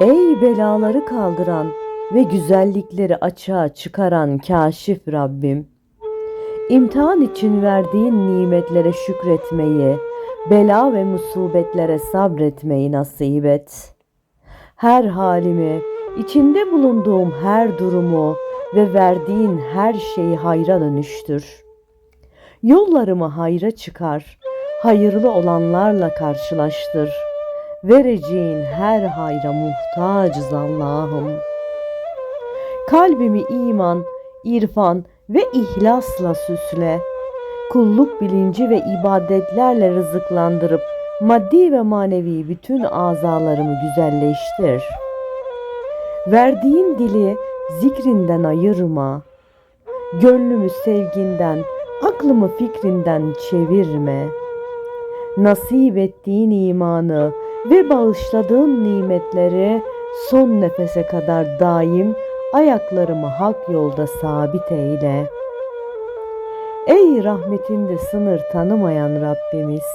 Ey belaları kaldıran ve güzellikleri açığa çıkaran kaşif Rabbim. İmtihan için verdiğin nimetlere şükretmeyi, bela ve musibetlere sabretmeyi nasip et. Her halimi, içinde bulunduğum her durumu ve verdiğin her şeyi hayra dönüştür. Yollarımı hayra çıkar, hayırlı olanlarla karşılaştır. Vereceğin her hayra muhtacız Allah'ım. Kalbimi iman, irfan ve ihlasla süsle. Kulluk bilinci ve ibadetlerle rızıklandırıp maddi ve manevi bütün azalarımı güzelleştir. Verdiğin dili zikrinden ayırma. Gönlümü sevginden, aklımı fikrinden çevirme. Nasip ettiğin imanı ve bağışladığın nimetleri son nefese kadar daim ayaklarımı hak yolda sabit eyle. Ey rahmetinde sınır tanımayan Rabbimiz,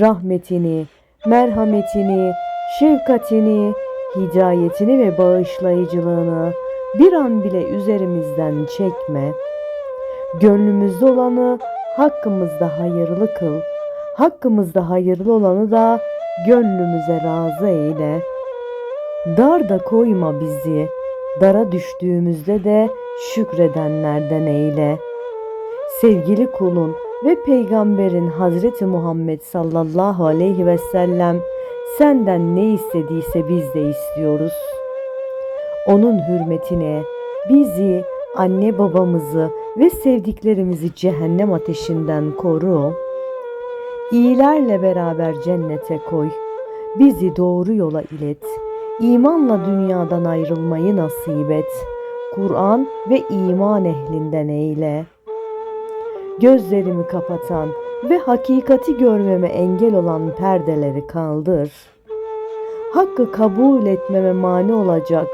rahmetini, merhametini, şefkatini, hidayetini ve bağışlayıcılığını bir an bile üzerimizden çekme. Gönlümüzde olanı hakkımızda hayırlı kıl. Hakkımızda hayırlı olanı da gönlümüze razı eyle. Dar da koyma bizi, dara düştüğümüzde de şükredenlerden eyle. Sevgili kulun ve peygamberin Hazreti Muhammed sallallahu aleyhi ve sellem senden ne istediyse biz de istiyoruz. Onun hürmetine bizi, anne babamızı ve sevdiklerimizi cehennem ateşinden koru. İyilerle beraber cennete koy. Bizi doğru yola ilet. İmanla dünyadan ayrılmayı nasip et. Kur'an ve iman ehlinden eyle. Gözlerimi kapatan ve hakikati görmeme engel olan perdeleri kaldır. Hakkı kabul etmeme mani olacak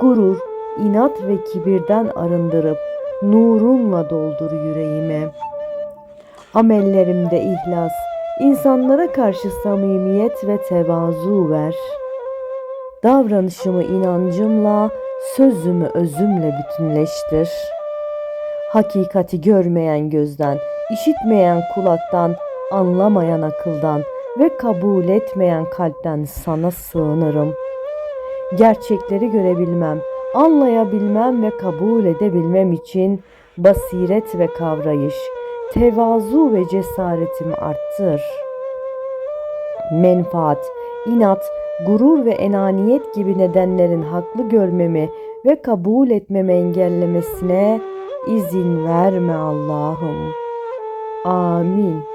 gurur, inat ve kibirden arındırıp nurunla doldur yüreğimi. Amellerimde ihlas, insanlara karşı samimiyet ve tevazu ver. Davranışımı inancımla, sözümü özümle bütünleştir. Hakikati görmeyen gözden, işitmeyen kulaktan, anlamayan akıldan ve kabul etmeyen kalpten sana sığınırım. Gerçekleri görebilmem, anlayabilmem ve kabul edebilmem için basiret ve kavrayış, tevazu ve cesaretimi arttır. Menfaat, inat, gurur ve enaniyet gibi nedenlerin haklı görmemi ve kabul etmemi engellemesine izin verme Allah'ım. Amin.